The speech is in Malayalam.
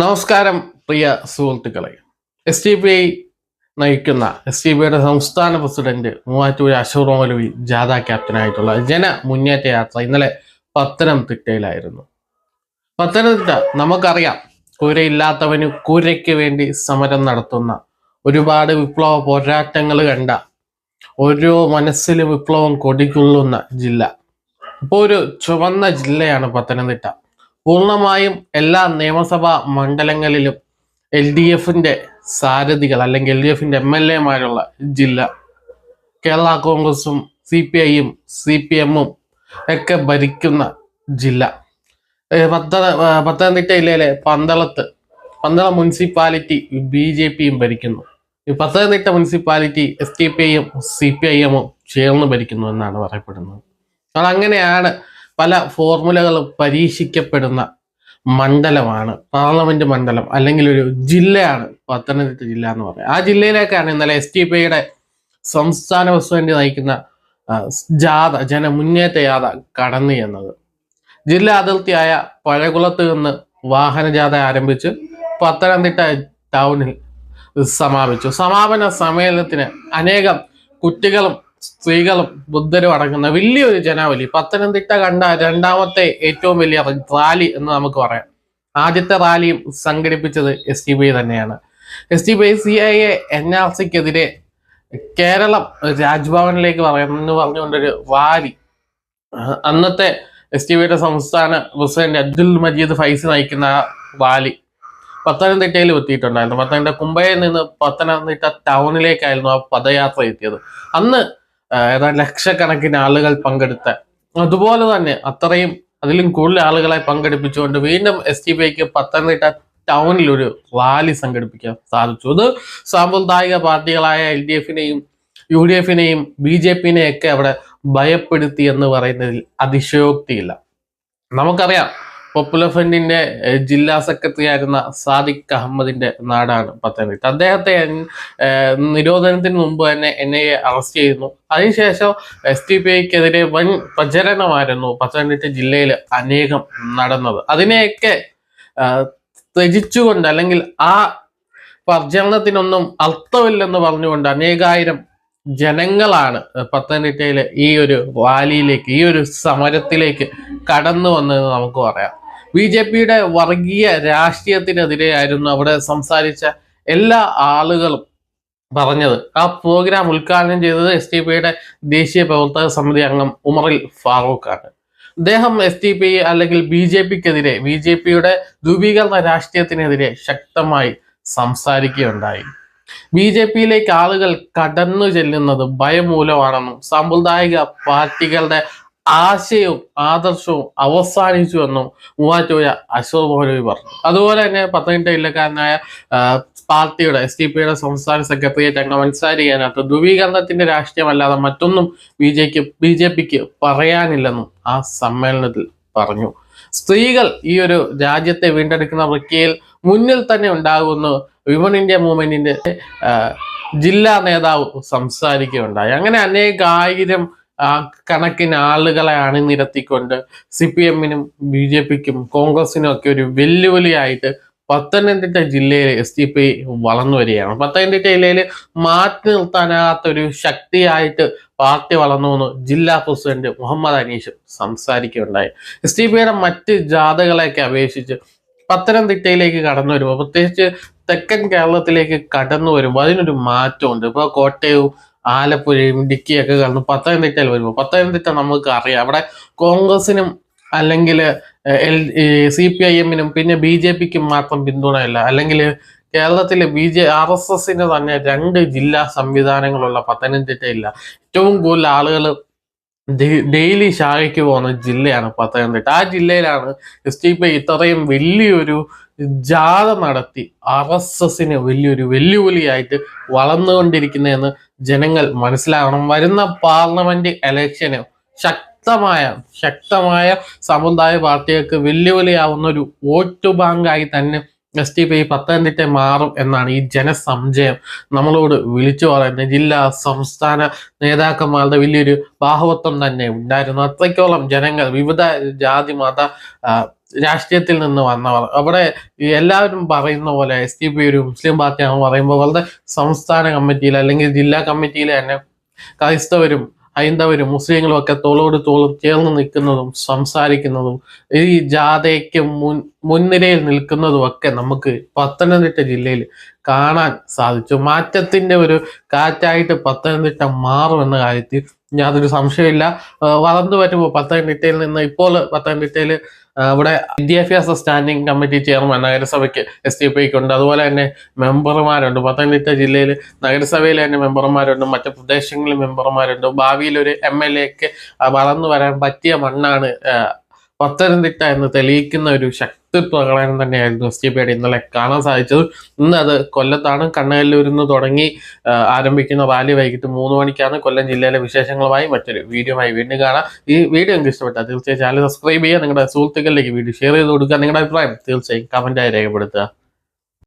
നമസ്കാരം പ്രിയ സുഹൃത്തുക്കളെ. എസ് ടി പി ഐ നയിക്കുന്ന എസ് ടി പി ഐയുടെ സംസ്ഥാന പ്രസിഡന്റ് മൂവാറ്റുപുഴ അശോർ മൗലവി ജാഥ ക്യാപ്റ്റനായിട്ടുള്ള ജന മുന്നേറ്റ യാത്ര ഇന്നലെ പത്തനംതിട്ടയിലായിരുന്നു. പത്തനംതിട്ട നമുക്കറിയാം കുരയില്ലാത്തവന് കുരയ്ക്ക് വേണ്ടി സമരം നടത്തുന്ന ഒരുപാട് വിപ്ലവ പോരാട്ടങ്ങൾ കണ്ട ഓരോ മനസ്സിലും വിപ്ലവം കൊടികൊള്ളുന്ന ജില്ല. ഇപ്പോൾ ഒരു ചുവന്ന ജില്ലയാണ് പത്തനംതിട്ട. പൂർണമായും എല്ലാ നിയമസഭാ മണ്ഡലങ്ങളിലും എൽ ഡി എഫിന്റെ സാരഥികൾ അല്ലെങ്കിൽ എൽ ഡി എഫിന്റെ എം എൽ എമാരുള്ള ജില്ല കേരള കോൺഗ്രസും സി പി ഐയും സി പി എമ്മും ഒക്കെ ഭരിക്കുന്ന ജില്ല. പത്ത പത്തനംതിട്ട ജില്ലയിലെ പന്തളത്ത് പന്തളം മുനിസിപ്പാലിറ്റി ബി ജെ പിയും ഭരിക്കുന്നു. ഈ Pathanamthitta municipality S T P ഐയും സി പി ഐ എമ്മും ചേർന്ന് ഭരിക്കുന്നു എന്നാണ് പറയപ്പെടുന്നത്. അതങ്ങനെയാണ് പല ഫോർമുലകൾ പരീക്ഷിക്കപ്പെടുന്ന മണ്ഡലമാണ് പാർലമെന്റ് മണ്ഡലം അല്ലെങ്കിൽ ഒരു ജില്ലയാണ് പത്തനംതിട്ട ജില്ല എന്ന് പറയുന്നത് ആ ജില്ലയിലേക്കാണ് ഇന്നലെ എസ് ടി പിയുടെ സംസ്ഥാന പ്രസിഡന്റ് നയിക്കുന്ന ജാഥ ജനമുന്നേറ്റ ജാഥ കടന്നു ചെന്നത്. ജില്ലാ അതിർത്തിയായ പഴകുളത്ത് നിന്ന് വാഹന ജാഥ ആരംഭിച്ച് പത്തനംതിട്ട ടൗണിൽ സമാപിച്ചു. സമാപന സമ്മേളനത്തിന് അനേകം കുട്ടികളും സ്ത്രീകളും ബുദ്ധരും അടങ്ങുന്ന വലിയൊരു ജനാവലി. പത്തനംതിട്ട കണ്ട രണ്ടാമത്തെ ഏറ്റവും വലിയ റാലി എന്ന് നമുക്ക് പറയാം. ആദ്യത്തെ റാലിയും സംഘടിപ്പിച്ചത് എസ് ടി ബി തന്നെയാണ്. S T B C I A N R സിക്കെതിരെ Keralam രാജ്ഭവനിലേക്ക് പറയുന്നു പറഞ്ഞുകൊണ്ടൊരു റാലി. അന്നത്തെ എസ് ടി ബിയുടെ സംസ്ഥാന പ്രസിഡന്റ് അബ്ദുൽ മജീദ് ഫൈസ് നയിക്കുന്ന റാലി പത്തനംതിട്ടയിൽ എത്തിയിട്ടുണ്ടായിരുന്നു. പത്തനംതിട്ട കുമ്പയിൽ നിന്ന് പത്തനംതിട്ട ടൗണിലേക്കായിരുന്നു ആ പദയാത്ര എത്തിയത്. അന്ന് ഏതാണ്ട് ലക്ഷക്കണക്കിന് ആളുകൾ പങ്കെടുത്ത അതുപോലെ തന്നെ അത്രയും അതിലും കൂടുതൽ ആളുകളെ പങ്കെടുപ്പിച്ചുകൊണ്ട് വീണ്ടും എസ് ടി പിക്ക് പത്തനംതിട്ട ടൗണിൽ ഒരു റാലി സംഘടിപ്പിക്കാൻ സാധിച്ചു. അത് സാമ്പ്രദായിക പാർട്ടികളായ എൽ ഡി എഫിനെയും യു ഡി എഫിനെയും ബി ജെ പിനെയും ഒക്കെ അവിടെ ഭയപ്പെടുത്തി എന്ന് പറയുന്നതിൽ അതിശയോക്തിയില്ല. നമുക്കറിയാം പോപ്പുലർ ഫ്രണ്ടിന്റെ ജില്ലാ സെക്രട്ടറി ആയിരുന്ന സാദിഖ് അഹമ്മദിന്റെ നാടാണ് പത്തനംതിട്ട. അദ്ദേഹത്തെ നിരോധനത്തിന് മുമ്പ് തന്നെ എൻ ഐ എ അറസ്റ്റ് ചെയ്യുന്നു. അതിനുശേഷം എസ് ടി പി ഐക്കെതിരെ വൻ പ്രചരണമായിരുന്നു പത്തനംതിട്ട ജില്ലയിൽ അനേകം നടന്നത്. അതിനെയൊക്കെ ത്യജിച്ചുകൊണ്ട് അല്ലെങ്കിൽ ആ പ്രചരണത്തിനൊന്നും അർത്ഥമില്ലെന്ന് പറഞ്ഞുകൊണ്ട് അനേകായിരം ജനങ്ങളാണ് പത്തനംതിട്ടയിലെ ഈ ഒരു റാലിയിലേക്ക് ഈ ഒരു സമരത്തിലേക്ക് കടന്നു വന്നതെന്ന് നമുക്ക് പറയാം. ബി ജെ പിയുടെ വർഗീയ രാഷ്ട്രീയത്തിനെതിരെയായിരുന്നു അവിടെ സംസാരിച്ച എല്ലാ ആളുകളും പറഞ്ഞത്. ആ പ്രോഗ്രാം ഉദ്ഘാടനം ചെയ്തത് എസ് ടി പിയുടെ ദേശീയ പ്രവർത്തക സമിതി അംഗം ഉമറിൽ ഫാറൂഖാണ് അദ്ദേഹം എസ് ടി പി അല്ലെങ്കിൽ ബി ജെ പിക്കെതിരെ ബി ജെ പിയുടെ ധ്രുവീകരണ രാഷ്ട്രീയത്തിനെതിരെ ശക്തമായി സംസാരിക്കുകയുണ്ടായി. ബി ജെ പിയിലേക്ക് ആളുകൾ കടന്നു ചെല്ലുന്നത് ഭയം മൂലമാണെന്നും സാമ്പ്രദായിക പാർട്ടികളുടെ ആശയവും ആദർശവും അവസാനിച്ചു എന്നും മൂവാറ്റുപുഴ അശോക് മൗലവി പറഞ്ഞു. അതുപോലെ തന്നെ പത്തനംതിട്ട ജില്ലക്കാരനായ പാർട്ടിയുടെ എസ് ടി പിയുടെ സംസ്ഥാന സെക്രട്ടേറിയറ്റ് അംഗം അൻസാരി ധ്രുവീകരണത്തിന്റെ രാഷ്ട്രീയമല്ലാതെ മറ്റൊന്നും ബി ജെക്ക് ബി ജെ പിക്ക് പറയാനില്ലെന്നും ആ സമ്മേളനത്തിൽ പറഞ്ഞു. സ്ത്രീകൾ ഈ ഒരു രാജ്യത്തെ വീണ്ടെടുക്കുന്ന പ്രക്രിയയിൽ മുന്നിൽ തന്നെ ഉണ്ടാകുമെന്ന് വിമൺ ഇന്ത്യ മൂവ്മെന്റിന്റെ ജില്ലാ നേതാവ് സംസാരിക്കുകയുണ്ടായി. അങ്ങനെ അനേകായിരം കണക്കിന് ആളുകളെ അണിനിരത്തിക്കൊണ്ട് സി പി എമ്മിനും ബി ജെ പിക്കും കോൺഗ്രസിനും ഒക്കെ ഒരു വെല്ലുവിളിയായിട്ട് പത്തനംതിട്ട ജില്ലയിൽ എസ് ഡി പി വളർന്നു വരികയാണ്. പത്തനംതിട്ട ജില്ലയിൽ മാറ്റി നിർത്താനാകാത്ത ഒരു ശക്തിയായിട്ട് പാർട്ടി വളർന്നു എന്ന് ജില്ലാ പ്രസിഡന്റ് മുഹമ്മദ് അനീഷ് സംസാരിക്കുകയുണ്ടായി. എസ് ഡി പിയുടെ മറ്റ് ജാഥകളെയൊക്കെ അപേക്ഷിച്ച് പത്തനംതിട്ടയിലേക്ക് കടന്നു വരുമ്പോൾ പ്രത്യേകിച്ച് തെക്കൻ കേരളത്തിലേക്ക് കടന്നു വരുമ്പോൾ അതിനൊരു മാറ്റമുണ്ട്. ഇപ്പോൾ കോട്ടയവും ആലപ്പുഴയും ഇടുക്കിയൊക്കെ കാണുന്നു പത്തനംതിട്ടയിൽ വരുമ്പോൾ പത്തനംതിട്ട നമുക്ക് അറിയാം. അവിടെ കോൺഗ്രസിനും അല്ലെങ്കിൽ എൽ സി പി ഐ എമ്മിനും പിന്നെ ബി ജെ പിക്കും മാത്രം പിന്തുണയില്ല. അല്ലെങ്കിൽ കേരളത്തിലെ ബി ജെ ആർ എസ് എസിന് തന്നെ രണ്ട് ജില്ലാ സംവിധാനങ്ങളുള്ള പത്തനംതിട്ടയില്ല. ഏറ്റവും കൂടുതൽ ആളുകൾ ഡെയിലി ശാഖയ്ക്ക് പോകുന്ന ജില്ലയാണ് പത്തനംതിട്ട. ആ ജില്ലയിലാണ് എസ് ടി പി ഇത്രയും വലിയൊരു ജാഥ നടത്തി ആർ എസ് എസിന് വലിയൊരു വെല്ലുവിളിയായിട്ട് വളർന്നുകൊണ്ടിരിക്കുന്നതെന്ന് ജനങ്ങൾ മനസ്സിലാവണം. വരുന്ന പാർലമെന്റ് ഇലക്ഷന് ശക്തമായ ശക്തമായ സമുദായ പാർട്ടികൾക്ക് വെല്ലുവിളിയാവുന്ന ഒരു വോട്ട് ബാങ്കായി തന്നെ എസ് ടി പി പത്തനംതിട്ട മാറും എന്നാണ് ഈ ജനസംജയം നമ്മളോട് വിളിച്ചു പറയുന്നത് ജില്ലാ സംസ്ഥാന നേതാക്കന്മാരുടെ വലിയൊരു ബാഹവത്വം തന്നെ ഉണ്ടായിരുന്നു. അത്രയ്ക്കോളം ജനങ്ങൾ വിവിധ ജാതി മത രാഷ്ട്രീയത്തിൽ നിന്ന് വന്നവർ. അവിടെ എല്ലാവരും പറയുന്ന പോലെ എസ് ടി പി ഒരു മുസ്ലിം പാർട്ടിയാണെന്ന് പറയുമ്പോൾ അവരുടെ സംസ്ഥാന കമ്മിറ്റിയിൽ അല്ലെങ്കിൽ ജില്ലാ കമ്മിറ്റിയിൽ തന്നെ ക്രൈസ്തവരും ഹൈന്ദവരും മുസ്ലിങ്ങളും ഒക്കെ തോളോട് തോളും ചേർന്ന് നിൽക്കുന്നതും സംസാരിക്കുന്നതും ഈ ജാഥയ്ക്ക് മുൻ മുൻനിരയിൽ നിൽക്കുന്നതും ഒക്കെ നമുക്ക് പത്തനംതിട്ട ജില്ലയിൽ കാണാൻ സാധിച്ചു. മാറ്റത്തിന്റെ ഒരു കാറ്റായിട്ട് പത്തനംതിട്ട മാറുമെന്ന കാര്യത്തിൽ യാതൊരു സംശയമില്ല വളർന്നു വരുമ്പോൾ പത്തനംതിട്ടയിൽ നിന്ന് ഇപ്പോൾ പത്തനംതിട്ടയിൽ ഇവിടെ വിദ്യാഭ്യാസ സ്റ്റാൻഡിംഗ് കമ്മിറ്റി ചെയർമാൻ നഗരസഭയ്ക്ക് എസ് ടി പി ഉണ്ട്. അതുപോലെ തന്നെ മെമ്പർമാരുണ്ട്. പത്തനംതിട്ട ജില്ലയിൽ നഗരസഭയിൽ തന്നെ മെമ്പർമാരുണ്ട്. മറ്റു പ്രദേശങ്ങളിൽ മെമ്പർമാരുണ്ട്. ഭാവിയിൽ ഒരു എം എൽ എക്ക് വളർന്നു വരാൻ പറ്റിയ മണ്ണാണ് പത്തനംതിട്ട എന്ന് തെളിയിക്കുന്ന ഒരു ശക്തി പ്രകടനം തന്നെയായിരുന്നു എസ് ടി പിയുടെ ഇന്നലെ കാണാൻ സാധിച്ചത്. ഇന്ന് അത് കൊല്ലത്താണ്. കണ്ണകല്ലൂരിൽ നിന്ന് തുടങ്ങി ആരംഭിക്കുന്ന റാലി വൈകിട്ട് മൂന്ന് മണിക്കാണ് കൊല്ലം ജില്ലയിലെ വിശേഷങ്ങളുമായി മറ്റൊരു വീഡിയോയുമായി വീണ്ടും കാണാം. ഈ വീഡിയോ എനിക്ക് ഇഷ്ടപ്പെട്ടാൽ തീർച്ചയായും ചാനൽ സബ്സ്ക്രൈബ് ചെയ്യുക. നിങ്ങളുടെ സുഹൃത്തുക്കളിലേക്ക് വീഡിയോ ഷെയർ ചെയ്ത് കൊടുക്കുക. നിങ്ങളുടെ അഭിപ്രായം തീർച്ചയായും കമന്റായി രേഖപ്പെടുത്തുക.